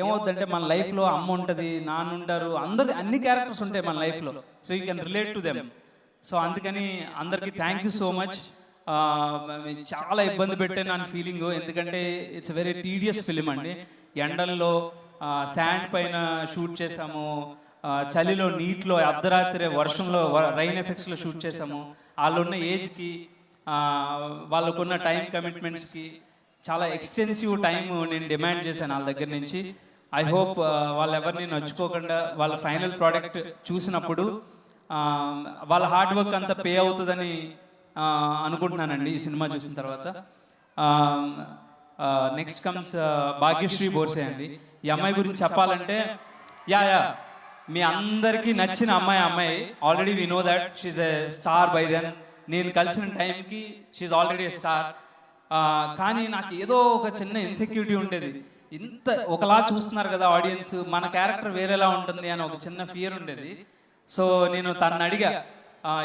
ఏమవుతుందంటే మన లైఫ్లో అమ్మ ఉంటుంది నాన్న ఉంటారు అందరు అన్ని క్యారెక్టర్స్ ఉంటాయి మన లైఫ్లో so you can relate to them so అందుకని అందరికీ థ్యాంక్ యూ సో మచ్ చాలా ఇబ్బంది పెట్టాను అని ఫీలింగ్ ఎందుకంటే ఇట్స్ వెరీ టీడియస్ ఫిలిం అండి. ఎండల్లో శాండ్ పైన షూట్ చేసాము. చలిలో నీటిలో అర్ధరాత్రి వర్షంలో రైన్ ఎఫెక్ట్స్లో షూట్ చేసాము. వాళ్ళు ఉన్న ఏజ్కి వాళ్ళకున్న టైం కమిట్మెంట్స్కి చాలా ఎక్స్టెన్సివ్ టైం నేను డిమాండ్ చేశాను వాళ్ళ దగ్గర నుంచి ఐ హోప్ వాళ్ళు ఎవరిని నచ్చుకోకుండా వాళ్ళ ఫైనల్ ప్రోడక్ట్ చూసినప్పుడు ఆ, వాళ్ళ హార్డ్ వర్క్ అంతా పే అవుతుందని ఆ, అనుకుంటున్నానండి ఈ సినిమా చూసిన తర్వాత. నెక్స్ట్ కమ్స్ భాగ్యశ్రీ బోర్సే అండి. ఈ అమ్మాయి గురించి చెప్పాలంటే యా యా మీ అందరికీ నచ్చిన అమ్మాయి అమ్మాయి already we know that she's a star by then నేను కలిసిన టైంకి షీజ్ ఆల్రెడీ ఎ స్టార్ కానీ నాకు ఏదో ఒక చిన్న ఇన్సెక్యూరిటీ ఉండేది. ఇంత ఒకలా చూస్తున్నారు కదా ఆడియన్స్ మన క్యారెక్టర్ వేరేలా ఉంటుంది అని ఒక చిన్న ఫియర్ ఉండేది. సో నేను తను అడిగా ఆ,